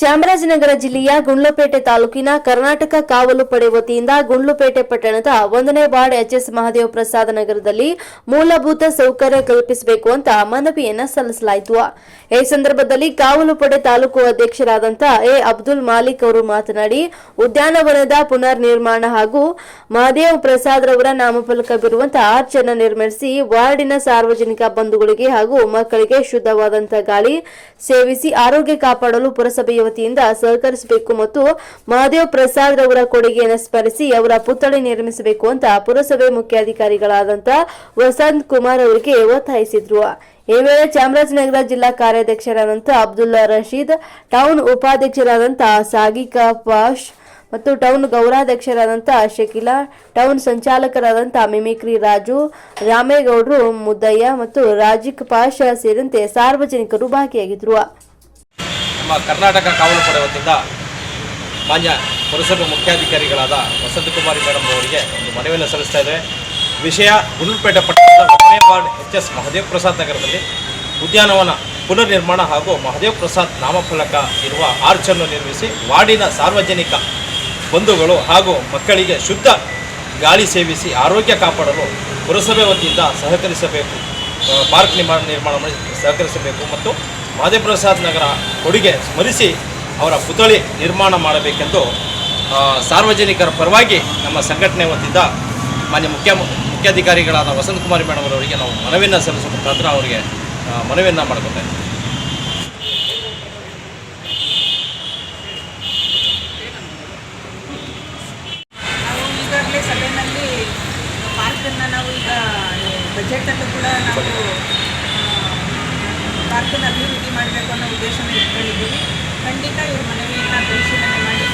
ಚಾಮರಾಜನಗರ ಜಿಲ್ಲೆಯ ಗುಂಡ್ಲುಪೇಟೆ ತಾಲೂಕಿನ ಕರ್ನಾಟಕ ಕಾವಲು ಪಡೆ ವತಿಯಿಂದ ಗುಂಡ್ಲುಪೇಟೆ ಪಟ್ಟಣದ ಒಂದನೇ ವಾರ್ಡ್ ಎಚ್ಎಸ್ ಮಹಾದೇವ ಪ್ರಸಾದ ನಗರದಲ್ಲಿ ಮೂಲಭೂತ ಸೌಕರ್ಯ ಕಲ್ಪಿಸಬೇಕು ಅಂತ ಮನವಿಯನ್ನು ಸಲ್ಲಿಸಲಾಯಿತು. ಈ ಸಂದರ್ಭದಲ್ಲಿ ಕಾವಲು ಪಡೆ ತಾಲೂಕು ಅಧ್ಯಕ್ಷರಾದಂತಹ ಎ. ಅಬ್ದುಲ್ ಮಾಲಿಕ್ ಅವರು ಮಾತನಾಡಿ, ಉದ್ಯಾನವನದ ಪುನರ್ ನಿರ್ಮಾಣ ಹಾಗೂ ಮಹಾದೇವ ಪ್ರಸಾದ್ ರವರ ನಾಮಫಲಕ ಬೀರುವಂತಹ ಆರ್ಚ್ ಅನ್ನು ನಿರ್ಮಿಸಿ ವಾರ್ಡಿನ ಸಾರ್ವಜನಿಕ ಬಂಧುಗಳಿಗೆ ಹಾಗೂ ಮಕ್ಕಳಿಗೆ ಶುದ್ಧವಾದಂತಹ ಗಾಳಿ ಸೇವಿಸಿ ಆರೋಗ್ಯ ಕಾಪಾಡಲು ಪುರಸಭೆಯ ವತಿಯಿಂದ ಸಹಕರಿಸಬೇಕು ಮತ್ತು ಮಹಾದೇವ್ ಪ್ರಸಾದ್ ಅವರ ಕೊಡುಗೆಯನ್ನು ಸ್ಮರಿಸಿ ಅವರ ಪುತ್ಥಳಿ ನಿರ್ಮಿಸಬೇಕು ಅಂತ ಪುರಸಭೆ ಮುಖ್ಯಾಧಿಕಾರಿಗಳಾದಂಥ ವಸಂತ್ ಕುಮಾರ್ ಅವರಿಗೆ ಒತ್ತಾಯಿಸಿದ್ರು. ಈ ವೇಳೆ ಚಾಮರಾಜನಗರ ಜಿಲ್ಲಾ ಕಾರ್ಯಾಧ್ಯಕ್ಷರಾದಂಥ ಅಬ್ದುಲ್ಲಾ ರಶೀದ್, ಟೌನ್ ಉಪಾಧ್ಯಕ್ಷರಾದಂಥ ಸಾಗಿಕಾ ಪಾಷ್ ಮತ್ತು ಟೌನ್ ಗೌರಾಧ್ಯಕ್ಷರಾದಂಥ ಶಕೀಲಾ, ಟೌನ್ ಸಂಚಾಲಕರಾದಂಥ ಮಿಮಿಕ್ರಿ ರಾಜು, ರಾಮೇಗೌಡರು ಮುದ್ದಯ್ಯ ಮತ್ತು ರಾಜಿಕ್ ಪಾಷ ಸೇರಿದಂತೆ ಸಾರ್ವಜನಿಕರು ಭಾಗಿಯಾಗಿದ್ದರು ನಮ್ಮ ಕರ್ನಾಟಕ ಕಾವಲು ಪಡೆ ವತಿಯಿಂದ ಮಾನ್ಯ ಪುರಸಭೆ ಮುಖ್ಯಾಧಿಕಾರಿಗಳಾದ ವಸಂತಕುಮಾರಿ ಮೇಡಮ್ ಅವರಿಗೆ ಒಂದು ಮನವಿಯನ್ನು ಸಲ್ಲಿಸ್ತಾ ಇದ್ದೇವೆ. ವಿಷಯ ಗುಂಡ್ಲುಪೇಟೆ ಪಟ್ಟಣದ ಒಂದನೇ ward H S Mahadev Prasad ನಗರದಲ್ಲಿ ಉದ್ಯಾನವನ ಪುನರ್ ನಿರ್ಮಾಣ ಹಾಗೂ ಮಹದೇವ್ ಪ್ರಸಾದ್ ನಾಮಫಲಕ ಇರುವ ಆರ್ಚನ್ನು ನಿರ್ಮಿಸಿ ವಾರ್ಡಿನ ಸಾರ್ವಜನಿಕ ಬಂಧುಗಳು ಹಾಗೂ ಮಕ್ಕಳಿಗೆ ಶುದ್ಧ ಗಾಳಿ ಸೇವಿಸಿ ಆರೋಗ್ಯ ಕಾಪಾಡಲು ಪುರಸಭೆ ವತಿಯಿಂದ ಸಹಕರಿಸಬೇಕು ಪಾರ್ಕ್ ನಿರ್ಮಾಣ ನಿರ್ಮಾಣ ಸಹಕರಿಸಬೇಕು ಮತ್ತು ಮಾದೇಪ್ರಸಾದ್ ನಗರ ಕೊಡುಗೆ ಸ್ಮರಿಸಿ ಅವರ ಪುತಳಿ ನಿರ್ಮಾಣ ಮಾಡಬೇಕೆಂದು ಸಾರ್ವಜನಿಕರ ಪರವಾಗಿ ನಮ್ಮ ಸಂಘಟನೆ ಹೊಂದಿದ್ದ ಮಾನ್ಯ ಮುಖ್ಯ ಮುಖ್ಯಾಧಿಕಾರಿಗಳಾದ ವಸಂತ್ ಕುಮಾರಿ ಮೇಡಮ್ ಅವರವರಿಗೆ ನಾವು ಮನವಿಯನ್ನು ಸಲ್ಲಿಸುವ ಮುಖಾಂತರ ಅವರಿಗೆ ಮನವಿಯನ್ನು ಮಾಡಿಕೊಂಡೆ ಈಗಾಗಲೇ ಸಭೆಯಲ್ಲಿ ಪಾರ್ಕನ್ನು ನಾವು ಈಗ ಬಜೆಟ್ ಕೂಡ ನಾವು ಮಾಡಬೇಕು ಅನ್ನೋ ಉದ್ದೇಶನ ಇಟ್ಕೊಂಡಿದ್ದೀವಿ ಖಂಡಿತ ಇವ್ರ ಮನವಿಯನ್ನು ಪರಿಶೀಲನೆ ಮಾಡಿ.